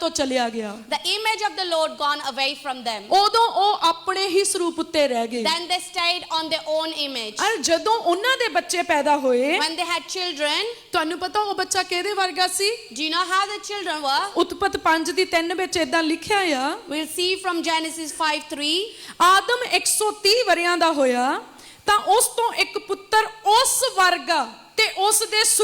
ਤੋਂ ਚਲਿਆ ਗਿਆ The image of the Lord gone away from them. ਉਦੋਂ ਉਹ ਆਪਣੇ ਹੀ ਸਰੂਪ ਉੱਤੇ ਰਹਿ ਗਏ Then they stayed on their own image. ਅਰ ਜਦੋਂ ਉਹਨਾਂ ਦੇ ਬੱਚੇ ਪੈਦਾ ਹੋਏ When they had children, ਤੁਹਾਨੂੰ ਪਤਾ ਉਹ ਬੱਚਾ ਕਿਹਦੇ ਵਰਗਾ ਸੀ do you know how the children were? ਉਤਪਤ 5 ਦੀ 3 ਵਿੱਚ ਇਦਾਂ ਲਿਖਿਆ ਆ We'll see from Genesis 5 3. ਆਦਮ 130 ਵਰਿਆਂ ਦਾ ਹੋਇਆ ਤਾਂ ਉਸ ਤੋਂ ਇੱਕ ਪੁੱਤਰ ਉਸ ਵਰਗਾ And he says,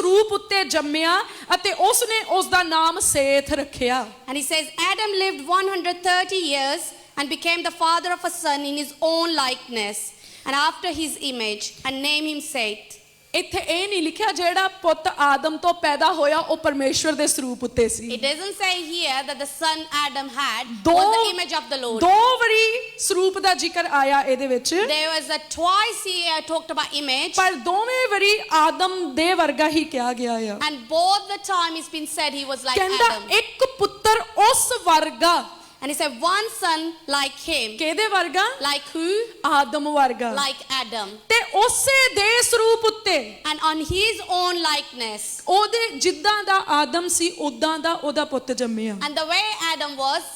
Adam lived 130 years and became the father of a son in his own likeness and after his image and named him Seth. ਇੱਥੇ ਇਹ ਨਹੀਂ ਲਿਖਿਆ ਜਿਹੜਾ ਪੁੱਤ ਆਦਮ ਤੋਂ ਪੈਦਾ ਹੋਇਆ ਉਹ ਪਰਮੇਸ਼ਵਰ ਦੇ ਸਰੂਪ ਉੱਤੇ ਸੀ It doesn't say here that the son Adam had was the image of the Lord. ਦੋ ਵਾਰੀ ਸਰੂਪ ਦਾ ਜ਼ਿਕਰ ਆਇਆ ਇਹਦੇ ਵਿੱਚ There was a twice he uh, talked about image, ਪਰ ਦੋਵੇਂ ਵਾਰੀ ਆਦਮ ਦੇ ਵਰਗਾ ਹੀ ਕਿਹਾ ਗਿਆ ਆ and both the time it's been said he was like ਕਹਿੰਦਾ Adam. ਇੱਕ ਪੁੱਤਰ ਉਸ ਵਰਗਾ And he said, one son like him. ਕਿਹਦੇ ਵਰਗਾ Like who? ਆਦਮ ਵਰਗਾ Like Adam. ਤੇ ਉਸੇ ਦੇ ਸਰੂਪ ਉੱਤੇ And on his own likeness. ਉਹਦੇ ਜਿੱਦਾਂ ਦਾ ਆਦਮ ਸੀ ਉਦਾਂ ਦਾ ਉਹਦਾ ਪੁੱਤ ਜੰਮਿਆ And the way Adam was,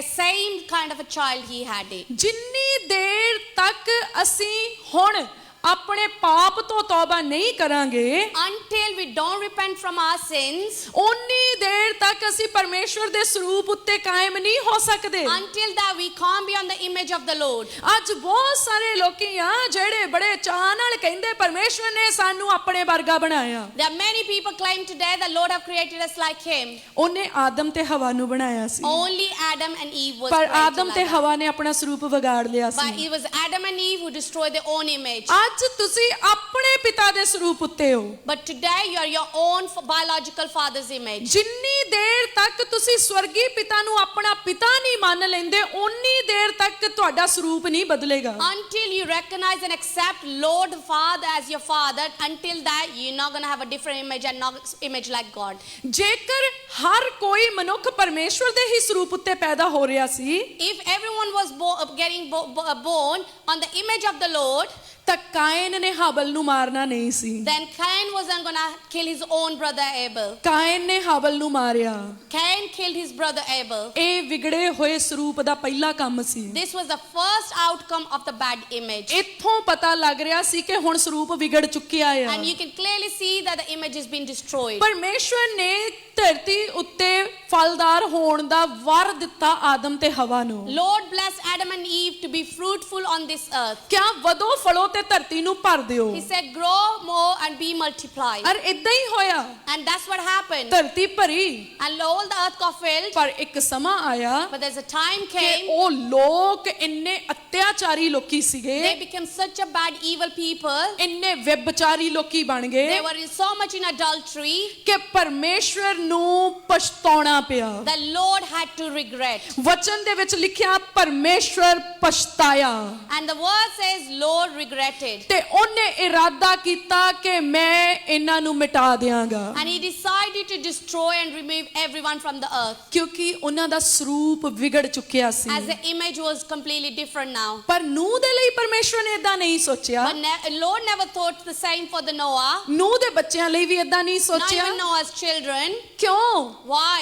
a same kind of a child he had it. ਜਿੰਨੀ ਦੇਰ ਤੱਕ ਅਸੀਂ ਹੁਣ ਆਪਣੇ ਪਾਪ ਤੋਂ ਤੋਬਾ ਨਹੀਂ ਕਰਾਂਗੇ until we don't repent from our sins ਓਨੀ ਦੇਰ ਤੱਕ ਅਸੀਂ ਪਰਮੇਸ਼ਵਰ ਦੇ ਸਰੂਪ ਉੱਤੇ ਕਾਇਮ ਨਹੀਂ ਹੋ ਸਕਦੇ until that we come be on the image of the lord ਅੱਜ ਬਹੁਤ ਸਾਰੇ ਲੋਕੀ ਆ ਜਿਹੜੇ ਬੜੇ ਚਾਹ ਨਾਲ ਕਹਿੰਦੇ ਪਰਮੇਸ਼ਵਰ ਨੇ ਸਾਨੂੰ ਆਪਣੇ ਵਰਗਾ ਬਣਾਇਆ ਦੇ are many people claim today the Lord have created us like him ਉਹਨੇ ਆਦਮ ਤੇ ਹਵਾ ਨੂੰ ਬਣਾਇਆ ਸੀ only Adam and Eve was ਪਰ ਆਦਮ ਤੇ ਹਵਾ ਨੇ ਆਪਣਾ ਸਰੂਪ ਵਿਗਾੜ ਲਿਆ ਸੀ but he was Adam and Eve who destroyed their own image ਅੱਜ ਤੁਸੀਂ ਆਪਣੇ ਪਿਤਾ ਦੇ ਸਰੂਪ ਉੱਤੇ ਹੋ but today you are your own biological fathers image ਜਿੰਨੀ ਦੇਰ ਤੱਕ ਤੁਸੀਂ ਸਵਰਗੀ ਪਿਤਾ ਨੂੰ ਆਪਣਾ ਪਿਤਾ ਨਹੀਂ ਮੰਨ ਲੈਂਦੇ ਓਨੀ ਦੇਰ ਤੱਕ ਤੁਹਾਡਾ ਸਰੂਪ ਨਹੀਂ ਬਦਲੇਗਾ until you recognise and accept lord father as your father until that you are not going to have a different image and not image like God ਜੇਕਰ ਹਰ ਕੋਈ ਮਨੁੱਖ ਪਰਮੇਸ਼ਵਰ ਦੇ ਹੀ ਸਰੂਪ ਉੱਤੇ ਪੈਦਾ ਹੋ ਰਿਹਾ ਸੀ if everyone was getting born on the image of the Lord ਤਾਂ ਕਾਇਨ ਨੇ ਹਾਬਲ ਨੂੰ ਮਾਰਨਾ ਨਹੀਂ ਸੀ Then Cain wasn't gonna kill his own brother Abel. Cain ਨੇ ਹਾਬਲ ਨੂੰ ਮਾਰਿਆ Cain killed his brother Abel. ਇਹ ਵਿਗੜੇ ਹੋਏ ਸਰੂਪ ਦਾ ਪਹਿਲਾ ਕੰਮ ਸੀ This was the first outcome of the bad image. ਇੱਥੋਂ ਪਤਾ ਲੱਗ ਰਿਹਾ ਸੀ ਕਿ ਹੁਣ ਸਰੂਪ ਵਿਗੜ ਚੁੱਕਿਆ ਆ And you can clearly see that the image has been destroyed. ਪਰਮੇਸ਼ਵਰ ਨੇ ਧਰਤੀ ਉੱਤੇ ਫਲਦਾਰ ਹੋਣ ਦਾ ਵਰ ਦਿੱਤਾ ਆਦਮ ਤੇ ਹਵਾ ਨੂੰ Lord bless Adam and Eve to be fruitful on this earth. ਕਿਆ ਵਧੋ ਫਲੋ ਤੇ ਧਰਤੀ ਨੂੰ ਭਰ ਦਿਓ He said, grow more and be multiplied. ਅਰ ਇਦਾਂ ਹੀ ਹੋਇਆ And that's what happened. ਧਰਤੀ ਭਰੀ And all the earth got filled. ਪਰ ਇੱਕ ਸਮਾਂ ਆਇਆ But there's a time ਕਿ came, ਉਹ ਲੋਕ ਇੰਨੇ ਅਤਿਆਚਾਰੀ ਲੋਕੀ ਸੀਗੇ they became such a bad, evil people. ਇੰਨੇ ਵਿਭਚਾਰੀ ਲੋਕੀ ਬਣ ਗਏ They were in so much in adultery. ਕਿ ਪਰਮੇਸ਼ਵਰ ਨੂੰ ਪਛਤਾਉਣਾ ਪਿਆ The Lord had to regret. ਵਚਨ ਦੇ ਵਿੱਚ ਲਿਖਿਆ ਪਰਮੇਸ਼ਵਰ ਪਛਤਾਇਆ And the word says, Lord regretted ਤੇ ਉਹਨੇ ਇਰਾਦਾ ਕੀਤਾ ਕਿ ਮੈਂ ਇਹਨਾਂ ਨੂੰ ਮਿਟਾ ਦਿਆਂਗਾ and he decided to destroy and remove everyone from the earth ਕਿਉਂਕਿ ਉਹਨਾਂ ਦਾ ਸਰੂਪ ਵਿਗੜ ਚੁੱਕਿਆ ਸੀ as the image was completely different now ਪਰ ਨੂਹ ਦੇ ਲਈ ਪਰਮੇਸ਼ਵਰ ਨੇ ਇਦਾਂ ਨਹੀਂ ਸੋਚਿਆ but lord never thought the same for the noah ਨੂਹ ਦੇ ਬੱਚਿਆਂ ਲਈ ਵੀ ਇਦਾਂ ਨਹੀਂ ਸੋਚਿਆ not even noah's children ਕਿਉਂ why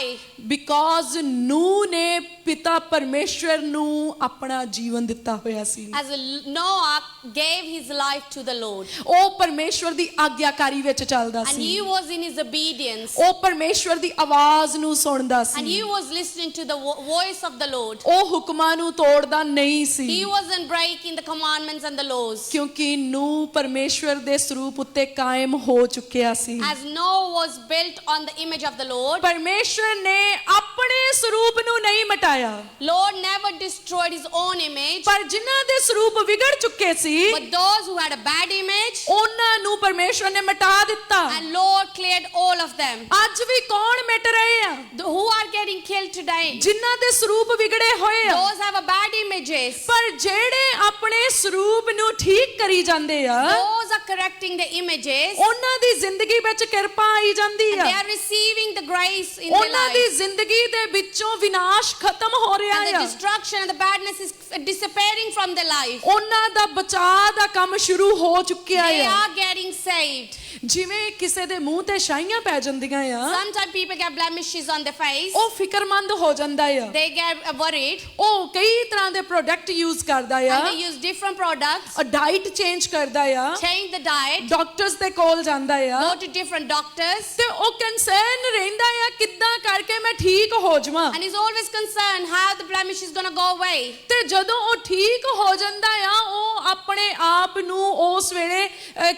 because ਨੂਹ ਨੇ ਪਿਤਾ ਪਰਮੇਸ਼ਵਰ ਨੂੰ ਆਪਣਾ ਜੀਵਨ ਦਿੱਤਾ ਹੋਇਆ ਸੀ as noah gave his life to the lord ਉਹ ਪਰਮੇਸ਼ਵਰ ਦੀ ਆਗਿਆਕਾਰੀ ਵਿੱਚ ਚੱਲਦਾ ਸੀ and he was in his obedience ਉਹ ਪਰਮੇਸ਼ਵਰ ਦੀ ਆਵਾਜ਼ ਨੂੰ ਸੁਣਦਾ ਸੀ and he was listening to the vo- voice of the Lord. ਉਹ ਹੁਕਮਾਂ ਨੂੰ ਤੋੜਦਾ ਨਹੀਂ He C wasn't breaking the commandments and the laws. ਕਿਉਂਕਿ ਨੂੰ ਪਰਮੇਸ਼ਵਰ ਦੇ ਸਰੂਪ ਉੱਤੇ ਕਾਇਮ ਹੋ ਚੁੱਕਿਆ ਸੀ As Noah was built on the image of the Lord, ਪਰਮੇਸ਼ਵਰ ਨੇ ਆਪਣੇ ਸਰੂਪ ਨੂੰ ਨਹੀਂ ਮਟਾਇਆ Lord never destroyed his own image. ਪਰ ਜਿਨ੍ਹਾਂ ਦੇ ਸਰੂਪ ਵਿਗੜ ਚੁੱਕੇ ਸੀ But those who had a bad image, ਉਹਨਾਂ ਨੂੰ ਪਰਮੇਸ਼ਰ ਨੇ ਮਿਟਾ ਦਿੱਤਾ and lord cleared all of them ਅੱਜ ਵੀ ਕੌਣ ਮਿਟ ਰਹੇ ਆ who are getting killed today ਜਿਨ੍ਹਾਂ ਦੇ ਸਰੂਪ ਵਿਗੜੇ ਹੋਏ ਆ those have a bad images ਪਰ ਜਿਹੜੇ ਆਪਣੇ ਸਰੂਪ ਨੂੰ ਠੀਕ ਕਰੀ ਜਾਂਦੇ ਆ those are correcting the images ਉਹਨਾਂ ਦੀ ਜ਼ਿੰਦਗੀ ਵਿੱਚ ਕਿਰਪਾ ਆਈ ਜਾਂਦੀ ਆ they are receiving the grace in their life ਉਹਨਾਂ ਦੀ ਜ਼ਿੰਦਗੀ ਦੇ ਵਿੱਚੋਂ ਵਿਨਾਸ਼ ਖਤਮ ਹੋ ਰਿਹਾ ਆ and the destruction and the badness is disappearing from their life ਉਹਨਾਂ ਦਾ ਬਚਾਅ ਦਾ ਕੰਮ ਸ਼ੁਰੂ ਹੋ ਚੁੱਕਿਆ ਆ they are getting getting saved. ਜਿਵੇਂ ਕਿਸੇ ਦੇ ਮੂੰਹ ਤੇ ਛਾਈਆਂ ਪੈ ਜਾਂਦੀਆਂ ਆ Sometimes people get blemishes on their face. ਉਹ ਫਿਕਰਮੰਦ ਹੋ ਜਾਂਦਾ ਆ They get uh, worried. ਉਹ ਕਈ ਤਰ੍ਹਾਂ ਦੇ ਪ੍ਰੋਡਕਟ ਯੂਜ਼ ਕਰਦਾ ਆ And they use different products. Diet change ਕਰਦਾ ਆ Change the diet. ਡਾਕਟਰਸ ਦੇ ਕੋਲ ਜਾਂਦਾ ਆ Go to different doctors. ਤੇ ਉਹ ਕਨਸਰਨ ਰਹਿੰਦਾ ਆ ਕਿੱਦਾਂ ਕਰਕੇ ਮੈਂ ਠੀਕ ਹੋ ਜਾਵਾਂ And he's always concerned how the blemish is going to go away. ਤੇ ਜਦੋਂ ਉਹ ਠੀਕ ਹੋ ਜਾਂਦਾ ਆ ਉਹ ਆਪਣੇ ਆਪ ਨੂੰ ਉਸ ਵੇਲੇ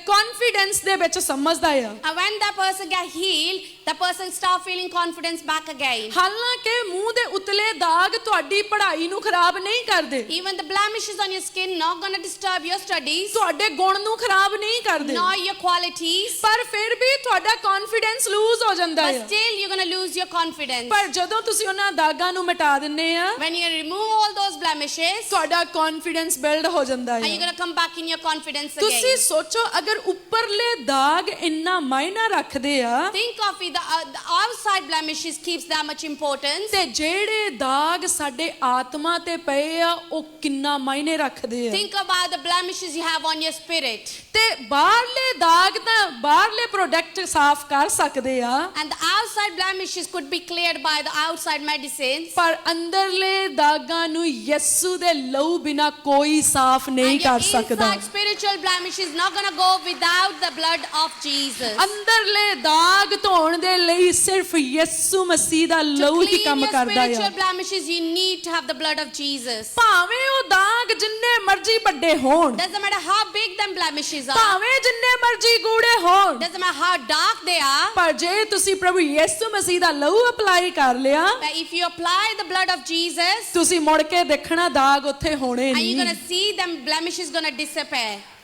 ਕੌਨਫੀਡੈਂਸ ਦੇ ਵਿੱਚ ਸਮਝਦਾ ਆ And when the person get healed, the person start feeling confidence back again. ਹਾਲਾਂਕਿ ਮੂੰਹ ਦੇ ਉਤਲੇ ਦਾਗ ਤੁਹਾਡੀ ਪੜ੍ਹਾਈ ਨੂੰ ਖਰਾਬ ਨਹੀਂ ਕਰਦੇ Even the blemishes on your skin not gonna disturb your studies, ਤੁਹਾਡੇ ਗੁਣ ਨੂੰ ਖਰਾਬ ਨਹੀਂ ਕਰਦੇ nor your qualities. ਪਰ ਫਿਰ ਵੀ ਤੁਹਾਡਾ ਕੌਨਫੀਡੈਂਸ ਲੂਜ਼ ਹੋ ਜਾਂਦਾ But ਹੈ still, you're gonna lose your confidence. ਪਰ ਜਦੋਂ ਤੁਸੀਂ ਉਹਨਾਂ ਦਾਗਾਂ ਨੂੰ ਮਿਟਾ ਦਿੰਦੇ ਆ When you remove all those blemishes, ਤੁਹਾਡਾ ਕੌਨਫੀਡੈਂਸ ਬਿਲਡ ਹੋ ਜਾਂਦਾ and you're ਹੈ gonna come back in your confidence again. ਤੁਸੀਂ ਸੋਚੋ ਅਗਰ ਉੱਪਰਲੇ ਦਾਗ ਰਾਗ ਇੰਨਾ ਮਾਇਨਾ ਰੱਖਦੇ ਆ ਕਾਫੀ ਦਾ outside blemishes keeps that much importance ਤੇ ਜਿਹੜੇ ਦਾਗ ਸਾਡੇ ਆਤਮਾ ਤੇ ਪਏ ਆ ਉਹ ਕਿੰਨਾ ਮਾਇਨੇ ਰੱਖਦੇ ਆ think about the blemishes you have on your spirit ਤੇ ਬਾਹਰਲੇ ਦਾਗ ਤਾਂ ਬਾਹਰਲੇ ਪ੍ਰੋਡਕਟ ਸਾਫ਼ ਕਰ ਸਕਦੇ ਆ and the outside blemishes could be cleared by the outside medicines ਪਰ ਅੰਦਰਲੇ ਦਾਗਾਂ ਨੂੰ ਯਿਸੂ ਦੇ ਲਹੂ ਬਿਨਾ ਕੋਈ ਸਾਫ਼ ਨਹੀਂ ਕਰ ਸਕਦਾ spiritual blemish is not going to go without the blood of jesus ਅੰਦਰਲੇ ਦਾਗ ਰੰਗ ਧੋਣ ਦੇ ਲਈ ਸਿਰਫ ਯਿਸੂ ਮਸੀਹ ਦਾ ਲਹੂ ਹੀ ਕੰਮ ਕਰਦਾ ਹੈ you need to have the blood of Jesus ਭਾਵੇਂ ਉਹ ਦਾਗ ਜਿੰਨੇ ਮਰਜੀ ਵੱਡੇ ਹੋਣ ਡਸ ਮੈਟਰ ਹਾਊ ਬਿਗ ਦਮ ਬਲੈਮਿਸ਼ਸ ਆਰ ਭਾਵੇਂ ਜਿੰਨੇ ਮਰਜੀ ਗੂੜੇ ਹੋਣ ਡਸ ਮੈਟਰ ਹਾਊ ਡਾਰਕ ਦੇ ਆ ਪਰ ਜੇ ਤੁਸੀਂ ਪ੍ਰਭੂ ਯਿਸੂ ਮਸੀਹ ਦਾ ਲਹੂ ਅਪਲਾਈ ਕਰ ਲਿਆ but if you apply the blood of Jesus ਤੁਸੀਂ ਮੁੜ ਕੇ ਦੇਖਣਾ ਦਾਗ ਉੱਥੇ ਹੋਣੇ ਨਹੀਂ ਆਰ ਯੂ ਗੋਇੰ ਸੀ ਦਮ ਬਲੈਮਿਸ਼ਸ ਗੋਇੰ ਟੂ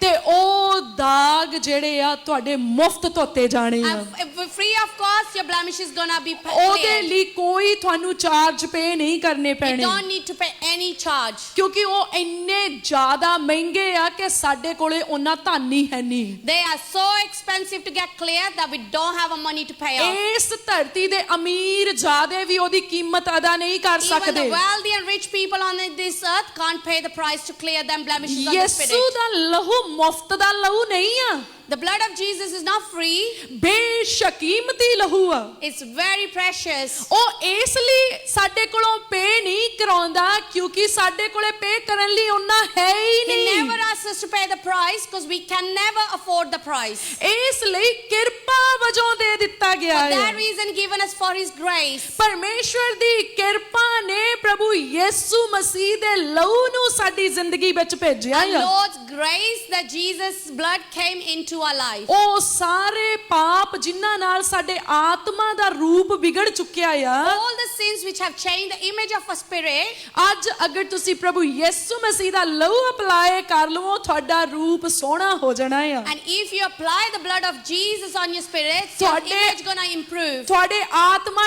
ਤੇ ਉਹ ਦਾਗ ਜਿਹੜੇ ਆ ਤੁਹਾਡੇ ਮੁਫਤ ਧੋਤੇ ਜਾਣੇ ਆ free of cost your blemish is gonna B paid ਉਹਦੇ ਲਈ ਕੋਈ ਤੁਹਾਨੂੰ ਚਾਰਜ ਪੇ ਨਹੀਂ ਕਰਨੇ ਪੈਣੇ you don't need to pay any charge ਕਿਉਂਕਿ ਉਹ ਇੰਨੇ ਜ਼ਿਆਦਾ ਮਹਿੰਗੇ ਆ ਕਿ ਸਾਡੇ ਕੋਲੇ ਉਹਨਾਂ ਧਨ ਨਹੀਂ ਹੈ ਨਹੀਂ they are so expensive to get clear that we don't have a money to pay of ਇਸ ਧਰਤੀ ਦੇ ਅਮੀਰ ਜ਼ਿਆਦੇ ਵੀ ਉਹਦੀ ਕੀਮਤ ਅਦਾ ਨਹੀਂ ਕਰ ਸਕਦੇ even the wealthy and rich people on this earth can't pay the price to clear them blemishes on the spirit ਯਸੂ ਦਾ ਲਹੂ ਮੁਫਤ ਦਾ ਲਹੂ ਨਹੀਂ ਆ The blood of Jesus is not free. ਬੇਸ਼ਕੀਮਤੀ ਲਹੂ ਆ It's very precious. ਉਹ ਇਸ ਲਈ ਸਾਡੇ ਕੋਲੋਂ ਪੇ ਨਹੀਂ ਕਰਾਉਂਦਾ ਕਿਉਂਕਿ ਸਾਡੇ ਕੋਲੇ ਪੇ ਕਰਨ ਲਈ ਉਹਨਾਂ ਹੈ ਹੀ He never asks us to pay the price because we can never afford the price. ਇਸ ਲਈ ਕਿਰਪਾ ਵਜੋਂ ਦੇ ਦਿੱਤਾ ਗਿਆ For that reason, given us for His grace. ਪਰਮੇਸ਼ਵਰ ਦੀ ਕਿਰਪਾ ਨੇ ਪ੍ਰਭੂ ਯਿਸੂ ਮਸੀਹ ਦੇ ਲਹੂ ਨੂੰ ਸਾਡੀ ਜ਼ਿੰਦਗੀ ਵਿੱਚ ਭੇਜਿਆ The Lord's grace that Jesus' blood came into into our life. ਉਹ ਸਾਰੇ ਪਾਪ ਜਿਨ੍ਹਾਂ ਨਾਲ ਸਾਡੇ ਆਤਮਾ ਦਾ ਰੂਪ ਵਿਗੜ ਚੁੱਕਿਆ ਆ All the sins which have changed the image of a spirit, ਅੱਜ ਅਗਰ ਤੁਸੀਂ ਪ੍ਰਭੂ ਯਿਸੂ ਮਸੀਹ ਦਾ ਲਹੂ ਅਪਲਾਈ ਕਰ ਲਵੋ ਤੁਹਾਡਾ ਰੂਪ ਸੋਹਣਾ ਹੋ ਜਾਣਾ ਆ and if you apply the blood of Jesus on your spirit, your ਤੁਹਾਡੇ- image gonna improve. ਤੁਹਾਡੇ ਆਤਮਾ